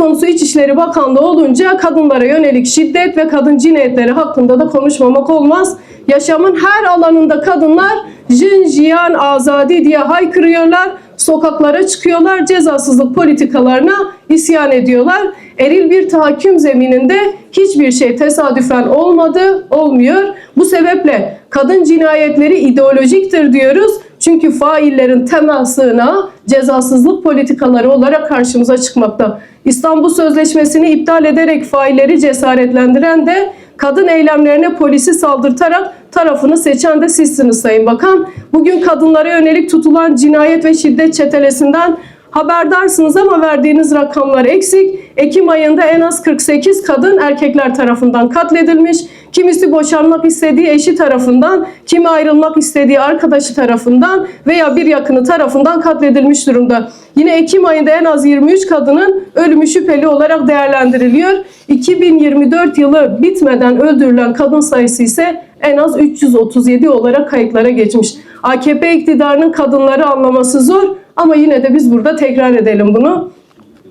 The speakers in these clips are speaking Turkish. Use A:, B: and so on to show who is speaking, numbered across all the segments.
A: konusu İçişleri Bakanlığı olunca kadınlara yönelik şiddet ve kadın cinayetleri hakkında da konuşmamak olmaz. Yaşamın her alanında kadınlar jin jiyan azadi diye haykırıyorlar. Sokaklara çıkıyorlar, cezasızlık politikalarına isyan ediyorlar. Eril bir tahakküm zemininde hiçbir şey tesadüfen olmadı, olmuyor. Bu sebeple kadın cinayetleri ideolojiktir diyoruz. Çünkü faillerin temel sığınağı cezasızlık politikaları olarak karşımıza çıkmakta. İstanbul Sözleşmesi'ni iptal ederek failleri cesaretlendiren de kadın eylemlerine polisi saldırtarak tarafını seçen de sizsiniz Sayın Bakan. Bugün kadınlara yönelik tutulan cinayet ve şiddet çetelesinden haberdarsınız ama verdiğiniz rakamlar eksik. Ekim ayında en az 48 kadın erkekler tarafından katledilmiş. Kimisi boşanmak istediği eşi tarafından, kimi ayrılmak istediği arkadaşı tarafından veya bir yakını tarafından katledilmiş durumda. Yine Ekim ayında en az 23 kadının ölümü şüpheli olarak değerlendiriliyor. 2024 yılı bitmeden öldürülen kadın sayısı ise en az 337 olarak kayıtlara geçmiş. AKP iktidarının kadınları anlaması zor ama yine de biz burada tekrar edelim bunu.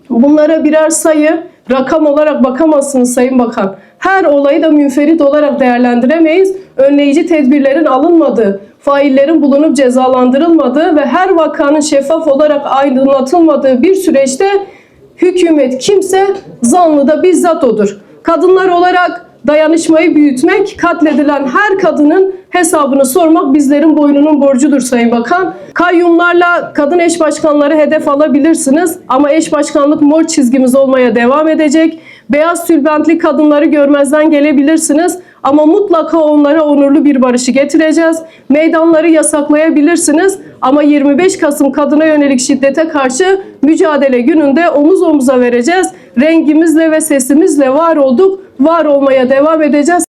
A: Bunlara birer sayı, rakam olarak bakamazsınız Sayın Bakan. Her olayı da münferit olarak değerlendiremeyiz. Önleyici tedbirlerin alınmadığı, faillerin bulunup cezalandırılmadığı ve her vakanın şeffaf olarak aydınlatılmadığı bir süreçte hükümet kimse zanlı da bizzat odur. Kadınlar olarak dayanışmayı büyütmek, katledilen her kadının hesabını sormak bizlerin boynunun borcudur Sayın Bakan. Kayyumlarla kadın eş başkanları hedef alabilirsiniz ama eş başkanlık mor çizgimiz olmaya devam edecek. Beyaz tülbentli kadınları görmezden gelebilirsiniz ama mutlaka onlara onurlu bir barışı getireceğiz. Meydanları yasaklayabilirsiniz ama 25 Kasım kadına yönelik şiddete karşı mücadele gününde omuz omuza vereceğiz. Rengimizle ve sesimizle var olduk, var olmaya devam edeceğiz.